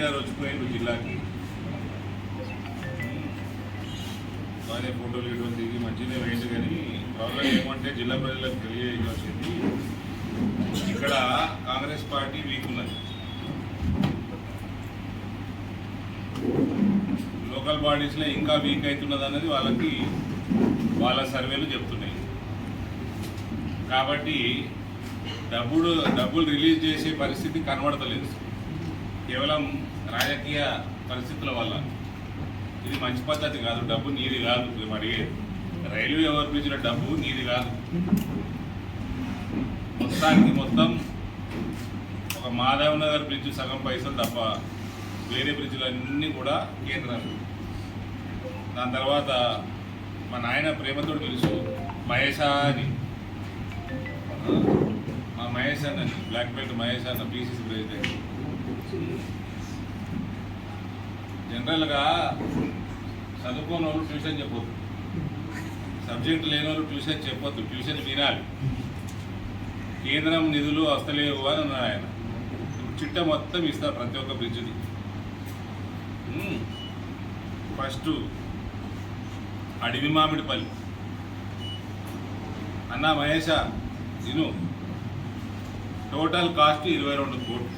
కేసీఆర్ వచ్చిపోయారు జిల్లాకి. బాగానే ఫోటోలు ఇవ్వడం దిగి మంచిగానే వేయండి కానీ ప్రాబ్లం ఏమంటే జిల్లా ప్రజలకు తెలియజేయాల్సింది ఇక్కడ కాంగ్రెస్ పార్టీ వీక్ ఉన్నది లోకల్ బాడీస్లో ఇంకా వీక్ అవుతున్నది అన్నది వాళ్ళకి వాళ్ళ సర్వేలు చెప్తున్నాయి. కాబట్టి డబ్బులు డబ్బులు రిలీజ్ చేసే పరిస్థితి కనబడతలేదు. కేవలం రాజకీయ పరిస్థితుల వల్ల. ఇది మంచి పద్ధతి కాదు డబ్బు నీది కాదు మేము అడిగేది రైల్వే ఓవర్ బ్రిడ్జ్ల డబ్బు నీది కాదు. మొత్తానికి మొత్తం ఒక మాధవ్ నగర్ బ్రిడ్జ్ సగం పైసలు తప్ప వేరే బ్రిడ్జ్లన్నీ కూడా కేంద్రాలు. దాని తర్వాత మా నాయన ప్రేమతో తెలుసు మహేష అని. మా మహేష్ అన్న బ్లాక్ బెల్ట్ మహేష్ అన్న పీసీసీ ప్రెసిడెంట్ జనరల్గా చదువుకోని వాళ్ళు ట్యూషన్ చెప్పొద్దు. సబ్జెక్ట్ లేని వాళ్ళు ట్యూషన్ చెప్పొద్దు. ట్యూషన్ వినాలి. కేంద్రం నిధులు వస్తలేవు అని అన్నారు ఆయన. చిట్ట మొత్తం ఇస్తారు ప్రతి ఒక్క బ్రిడ్జ్ది. ఫస్ట్ అడవి మామిడిపల్లి అన్న మహేష ఇను టోటల్ కాస్ట్ ఇరవై రెండు కోట్లు.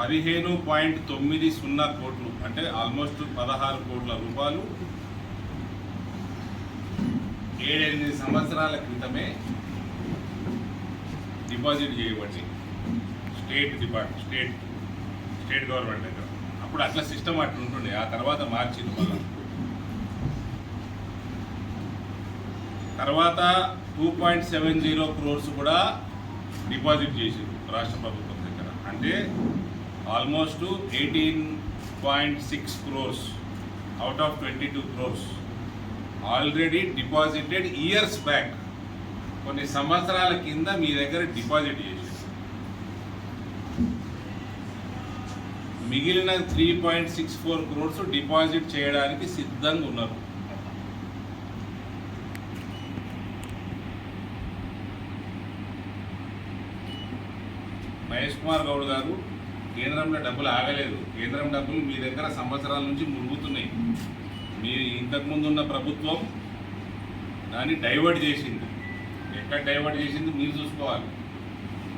పదిహేను పాయింట్ తొమ్మిది సున్నా కోట్లు అంటే ఆల్మోస్ట్ పదహారు కోట్ల రూపాయలు. ఏడెనిమిది సంవత్సరాల క్రితమే డిపాజిట్ చేయబడి state depart state state government దగ్గర. అప్పుడు అట్లా సిస్టమ్ అట్లా ఉంటుండే. ఆ తర్వాత మార్చింది మళ్ళీ. తర్వాత two point seven zero crores కూడా డిపాజిట్ చేసింది రాష్ట్ర ప్రభుత్వం దగ్గర. అంటే almost eighteen point six crores out of twenty two crores. Already deposited years back. కొన్ని సంవత్సరాల కింద మీ దగ్గర డిపాజిట్ చేసి మిగిలిన three point six four crores deposit చేయడానికి సిద్ధంగా ఉన్నారు. మహేష్ కుమార్ గౌడ్ గారు కేంద్రంలో డబ్బులు ఆగలేదు. కేంద్రం డబ్బులు మీ దగ్గర సంవత్సరాల నుంచి మురుగుతున్నాయి మీ ఇంతకుముందు ఉన్న ప్రభుత్వం దాన్ని డైవర్ట్ చేసింది. ఎక్కడ డైవర్ట్ చేసింది మీరు చూసుకోవాలి.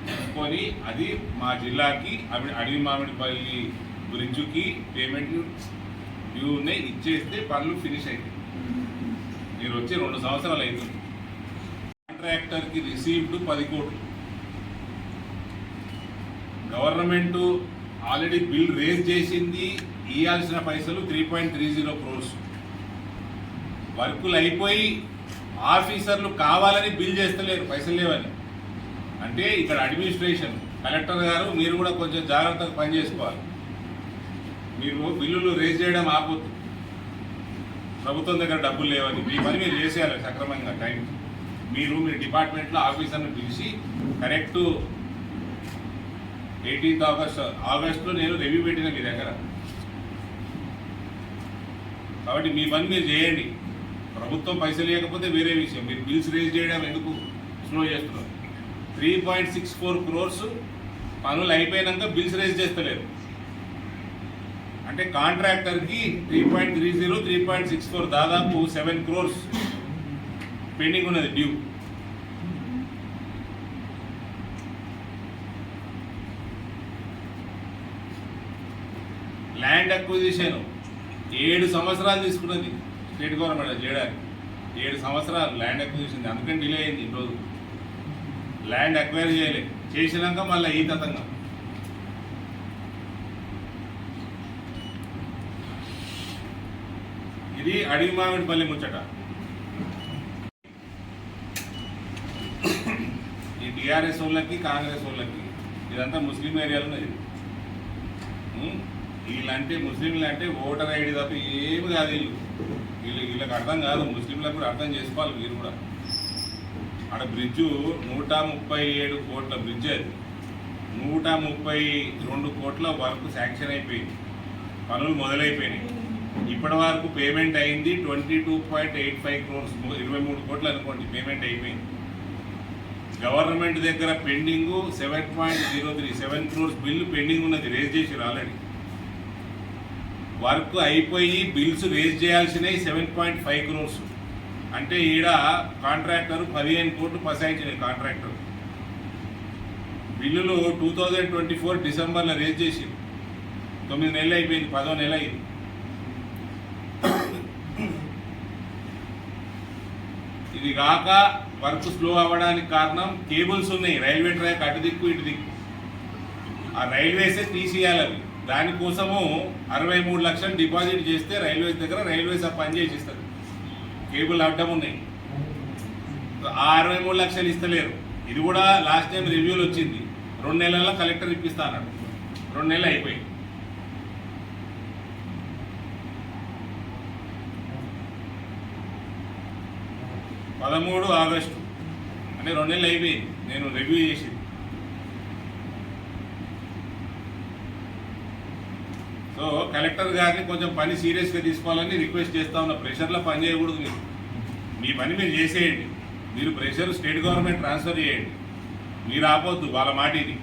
చూసుకొని అది మా జిల్లాకి అవి అడవి మామిడిపల్లి బ్రిడ్జ్కి పేమెంట్ డ్యూ ఉన్నాయి. ఇచ్చేస్తే పనులు ఫినిష్ అవుతాయి మీరు వచ్చి రెండు సంవత్సరాలు అవుతుంది. కాంట్రాక్టర్కి రిసీవ్డ్ పది కోట్లు. గవర్నమెంట్ ఆల్రెడీ బిల్ రేజ్ చేసింది ఇవ్వాల్సిన పైసలు three point three zero crores వర్కులు అయిపోయి ఆఫీసర్లు కావాలని బిల్ చేస్తలేరు పైసలు లేవని. అంటే ఇక్కడ అడ్మినిస్ట్రేషన్ కలెక్టర్ గారు మీరు కూడా కొంచెం జాగ్రత్తగా పని చేసుకోవాలి. మీరు బిల్లులు రేజ్ చేయడం ఆపొద్దు. ప్రభుత్వం దగ్గర డబ్బులు లేవని. మీ పని మీరు చేసేయాలి సక్రమంగా టైం. మీరు మీ డిపార్ట్మెంట్లో ఆఫీసర్ని పిలిచి కరెక్టు ఎయిటీన్త్ ఆగస్ట్ ఆగస్టులో నేను రివ్యూ పెట్టిన మీ దగ్గర. కాబట్టి మీ పని మీరు చేయండి. ప్రభుత్వం పైసలు లేకపోతే వేరే విషయం. మీరు బిల్స్ రేజ్ చేయడం ఎందుకు? స్లో చేస్తున్నారు. Three point six four crores పనులు అయిపోయినాక బిల్స్ రేజ్ చేస్తలేరు. అంటే కాంట్రాక్టర్కి three point three zero three point six four దాదాపు సెవెన్ క్రోర్స్ పెండింగ్ ఉన్నది డ్యూ ఎక్కువ చేశాను. ఏడు సంవత్సరాలు తీసుకున్నది స్టేట్ గవర్నమెంట్ చేయడానికి. ఏడు సంవత్సరాలు ల్యాండ్ అక్విజిషన్ అందుకని డిలే అయింది ఈరోజు ల్యాండ్ అక్వైర్ చేయలేదు చేసినాక మళ్ళీ ఈ తతంగా. ఇది అడవి మామిడిపల్లి ముచ్చట. ఈ టీఆర్ఎస్ వాళ్ళకి కాంగ్రెస్ వాళ్ళకి ఇదంతా ముస్లిం ఏరియాలో ఇది. వీళ్ళంటే ముస్లింలు అంటే ఓటర్ ఐడి తప్ప ఏమి కాదు వీళ్ళు. వీళ్ళు వీళ్ళకి అర్థం కాదు. ముస్లింలకు కూడా అర్థం చేసుకోవాలి మీరు కూడా. ఆడ బ్రిడ్జు నూట ముప్పై ఏడు కోట్ల బ్రిడ్జ్ అది. నూట ముప్పై రెండు కోట్ల వర్క్ శాంక్షన్ అయిపోయింది. పనులు మొదలైపోయినాయి. ఇప్పటి వరకు పేమెంట్ అయింది twenty two point eight five crores. ఇరవై మూడు కోట్లు అనుకోండి పేమెంట్ అయిపోయింది. గవర్నమెంట్ దగ్గర pending seven point zero three seven crores bill pending ఉన్నది రేజ్ చేసి ఆల్రెడీ. వర్క్ అయిపోయి బిల్స్ రేజ్ చేయాల్సినవి సెవెన్ పాయింట్ ఫైవ్ క్రోర్స్. అంటే ఈడ కాంట్రాక్టర్ పదిహేను కోట్లు పసాయించినాయి కాంట్రాక్టర్. బిల్లులు టూ థౌజండ్ ట్వంటీ ఫోర్ డిసెంబర్లో రేజ్ చేసింది తొమ్మిది నెలలు అయిపోయింది పదో నెల అయింది. ఇది కాక వర్క్ స్లో అవ్వడానికి కారణం కేబుల్స్ ఉన్నాయి రైల్వే ట్రాక్ అటు దిక్కు ఇటు దిక్కు. ఆ రైల్వేసే తీసేయాలి అవి. దానికోసము అరవై మూడు లక్షలు డిపాజిట్ చేస్తే రైల్వేస్ దగ్గర రైల్వేస్ ఆ పని చేసి కేబుల్ అడ్డం ఉన్నాయి. ఆ అరవై మూడు లక్షలు ఇస్తలేరు. ఇది కూడా లాస్ట్ టైం రివ్యూలు వచ్చింది. రెండు నెలల్లో కలెక్టర్ ఇప్పిస్తా అన్నాడు రెండు నెలలు అయిపోయింది. పదమూడు ఆగస్టు. అంటే రెండు నెలలు అయిపోయింది. నేను రివ్యూ చేసింది. సో కలెక్టర్ గారిని కొంచెం పని సీరియస్గా తీసుకోవాలని రిక్వెస్ట్ చేస్తా ఉన్న. ప్రెషర్లో పని చేయకూడదు మీరు. మీ పని మీరు చేసేయండి. మీరు ప్రెషర్ స్టేట్ గవర్నమెంట్ ట్రాన్స్ఫర్ చేయండి. మీరు ఆపొద్దు వాళ్ళ మాట ఇది.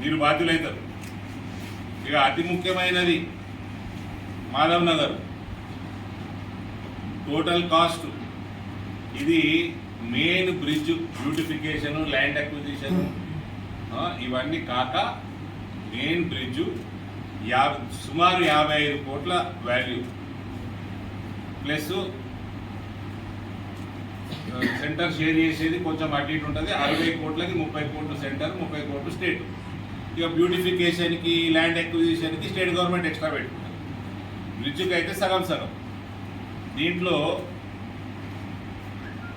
మీరు బాధ్యులవుతారు ఇక అతి ముఖ్యమైనది మాధవ్ నగర్. టోటల్ కాస్ట్ ఇది main bridge beautification land acquisition ఇవన్నీ కాక మెయిన్ బ్రిడ్జ్ యాభై సుమారు యాభై ఐదు కోట్ల వాల్యూ ప్లస్ సెంటర్ షేర్ చేసేది కొంచెం అటు ఇటు ఉంటుంది. అరవై కోట్లకి ముప్పై కోట్లు సెంటర్ ముప్పై కోట్లు స్టేట్ ఇక బ్యూటిఫికేషన్కి ల్యాండ్ ఎక్విజిషన్కి స్టేట్ గవర్నమెంట్ ఎక్స్ట్రా పెట్టుకుంటుంది. బ్రిడ్జ్కి అయితే సగం సగం. దీంట్లో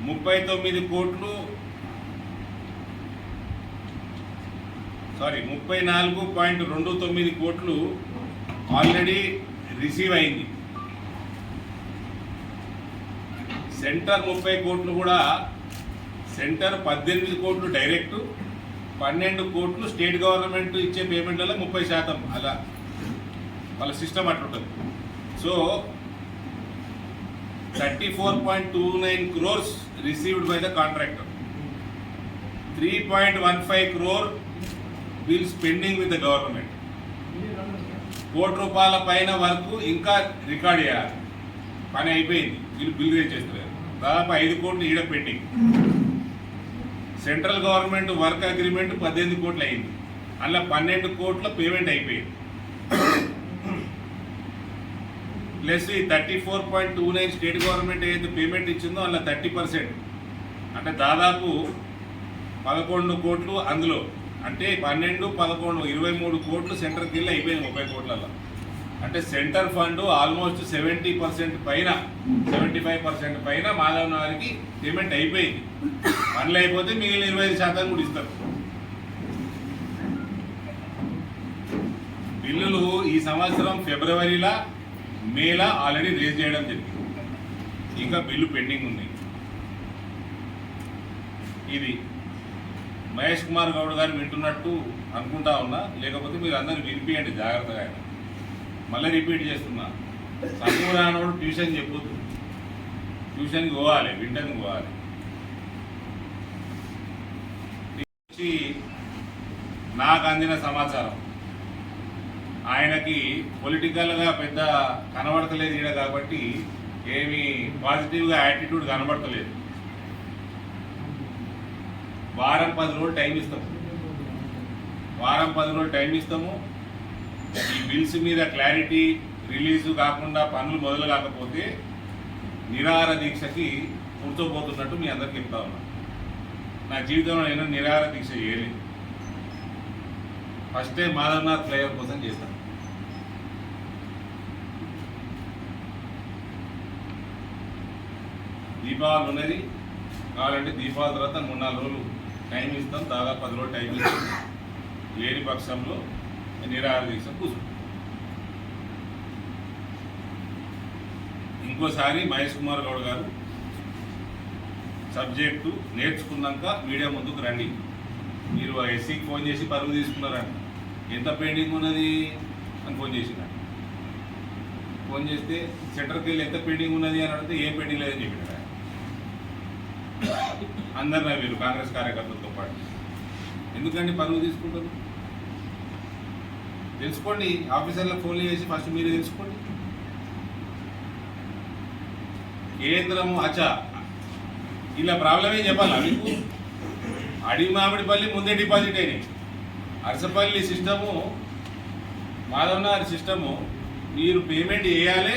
ముప్పై తొమ్మిది కోట్లు సారీ ముప్పై నాలుగు పాయింట్ రెండు తొమ్మిది కోట్లు ఆల్రెడీ రిసీవ్ అయింది. సెంటర్ ముప్పై కోట్లు కూడా సెంటర్ పద్దెనిమిది కోట్లు డైరెక్ట్ పన్నెండు కోట్లు స్టేట్ గవర్నమెంట్ ఇచ్చే పేమెంట్లలో ముప్పై శాతం. అలా వాళ్ళ సిస్టమ్ అట్లుంటుంది so thirty four point two nine crores received by the contractor. Three point one five crore bills pending with the government. కోటి రూపాయల పైన వరకు ఇంకా రికార్డ్ చేయాలి. పని అయిపోయింది. వీళ్ళు బిల్ రేజ్ దాదాపు ఐదు కోట్లు ఈడ pending. Central government work agreement పద్దెనిమిది కోట్లు అయింది. అలా పన్నెండు కోట్ల పేమెంట్ అయిపోయింది. ప్లస్ ఈ thirty four point two nine state government ఏదైతే పేమెంట్ ఇచ్చిందో అలా థర్టీ పర్సెంట్. అంటే దాదాపు పదకొండు కోట్లు అందులో. అంటే పన్నెండు పదకొండు ఇరవై మూడు కోట్లు సెంటర్ కింద అయిపోయింది ముప్పై కోట్లలో అంటే center fund almost seventy percent పైన సెవెంటీ ఫైవ్ పర్సెంట్ పైన మాధవ్ గారికి పేమెంట్ అయిపోయింది. పనులు అయిపోతే మిగిలిన ఇరవై ఐదు శాతం కూడా ఇస్తారు. బిల్లులు ఈ సంవత్సరం ఫిబ్రవరిలో మేలా ఆల్రెడీ రేజ్ చేయడం జరిగింది. ఇంకా బిల్లు పెండింగ్ ఉంది. ఇది మహేష్ కుమార్ గౌడ్ గారు వింటున్నట్టు అనుకుంటా ఉన్నా లేకపోతే మీరు అందరూ వినిపియండి జాగ్రత్తగా ఆయన. మళ్ళీ రిపీట్ చేస్తున్నా. చదువు రానోడు ట్యూషన్ చెప్పొద్దు. ట్యూషన్కి పోవాలి వింటర్కి పోవాలి. వచ్చి నాకు అందిన సమాచారం. ఆయనకి పొలిటికల్గా పెద్ద కనబడతలేదు ఈడ కాబట్టి ఏమీ పాజిటివ్గా యాటిట్యూడ్ కనబడతలేదు. వారం పది రోజులు టైం ఇస్తాము. వారం పది రోజులు టైం ఇస్తాము. ఈ బిల్స్ మీద క్లారిటీ రిలీజ్ కాకుండా పనులు మొదలు కాకపోతే నిరాహార దీక్షకి కూర్చోబోతున్నట్టు మీ అందరికి చెప్తా ఉన్నా. నా జీవితంలో నేను నిరాహార దీక్ష చేయలేదు ఫస్ట్ టైం మాధవనాథ్ ఫ్లైఓవర్ కోసం చేస్తాను దీపావళి ఉన్నది. కావాలంటే దీపావళి తర్వాత మూడు నాలుగు రోజులు టైం ఇస్తాం దాదాపు పది రోజులు టైం ఇస్తాం. లేని పక్షంలో నిరాహార దీక్ష కూర్చుంటాం. ఇంకోసారి మహేష్ కుమార్ గౌడ్ గారు సబ్జెక్టు నేర్చుకున్నాక మీడియా ముందుకు రండి. మీరు ఎస్సీకి ఫోన్ చేసి పరుగు తీసుకున్నారంట. ఎంత పెయింటింగ్ ఉన్నది అని ఫోన్ చేసిన ఫోన్ చేస్తే సెంటర్కి వెళ్ళి ఎంత పెయింటింగ్ ఉన్నది అని అడిగితే ఏం పెయింటింగ్ లేదని చెప్పినారు. అందరు వీళ్ళు కాంగ్రెస్ కార్యకర్తలతో పాటు. ఎందుకండి పనులు తీసుకుంటారు? తెలుసుకోండి ఆఫీసర్లకు ఫోన్ చేసి ఫస్ట్ మీరు తెలుసుకోండి. కేంద్రము అచ్చా ఇలా ప్రాబ్లమే చెప్పాలా మీకు? అడి మామిడిపల్లి ముందే డిపాజిట్ అయినాయి. అరసపల్లి సిస్టము మాధవనగర్ సిస్టము మీరు పేమెంట్ చేయాలి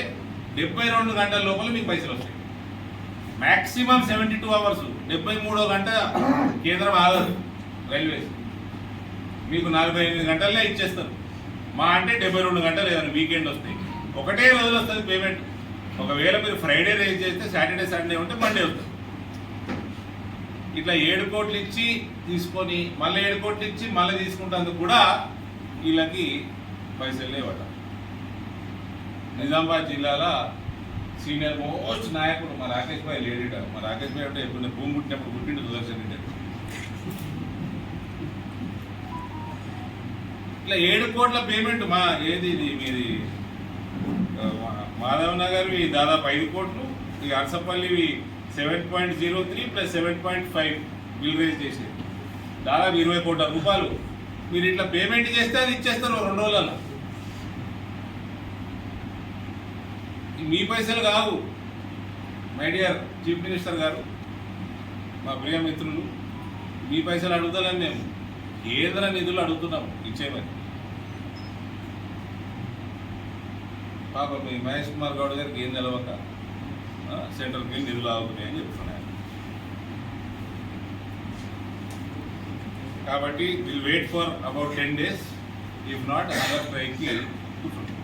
డెబ్బై రెండు గంటల లోపల మీకు పైసలు వస్తాయి. మ్యాక్సిమం సెవెంటీ టూ అవర్స్ డెబ్బై మూడో గంట కేంద్రం ఆగదు రైల్వేస్. మీకు నలభై ఎనిమిది గంటల్లో ఇచ్చేస్తారు. మా అంటే డెబ్బై రెండు గంటలు ఏదైనా వీకెండ్ వస్తాయి ఒకటే రోజు వస్తుంది పేమెంట్. ఒకవేళ మీరు ఫ్రైడే రేజ్ చేస్తే సాటర్డే సండే ఉంటే మండే వస్తుంది. ఇట్లా ఏడు కోట్లు ఇచ్చి తీసుకొని మళ్ళీ ఏడు కోట్లు ఇచ్చి మళ్ళీ తీసుకుంటందుకు కూడా వీళ్ళకి పైసలు లేవట. నిజామాబాద్ జిల్లాలో సీనియర్ మోస్ట్ నాయకుడు మా రాకేష్ భాయ్ లేడీట మా రాకేష్ భాయ్ అంటే ఎప్పుడు భూమి పుట్టినప్పుడు పుట్టిండు సుదర్శన్ రెడ్డి ఇట్లా ఏడు కోట్ల పేమెంట్ మా ఏది ఇది మీది? మాధవ్ నగర్వి దాదాపు ఐదు కోట్లు ఇక అరసపల్లివి seven point zero three plus seven point five bill raise చేసేది. దాదాపు ఇరవై కోట్ల రూపాయలు. మీరు ఇట్లా పేమెంట్ చేస్తే అది ఇచ్చేస్తారు రెండు రోజులలో ఈ మీ పైసలు కావు. మై డియర్ చీఫ్ మినిస్టర్ గారు మా ప్రియ మిత్రులు మీ పైసలు అడుగుతాలని మేము. కేంద్ర నిధులు అడుగుతున్నాము ఇచ్చేమని పాప మీ మహేష్ కుమార్ గౌడ్ గారికి ఏం నిలవక సెంట్రల్కి వెళ్ళి నిధులు ఆగుతున్నాయని చెప్తున్నాను కాబట్టి will wait for about ten days if not other ట్రైకి కూర్చుంటాం.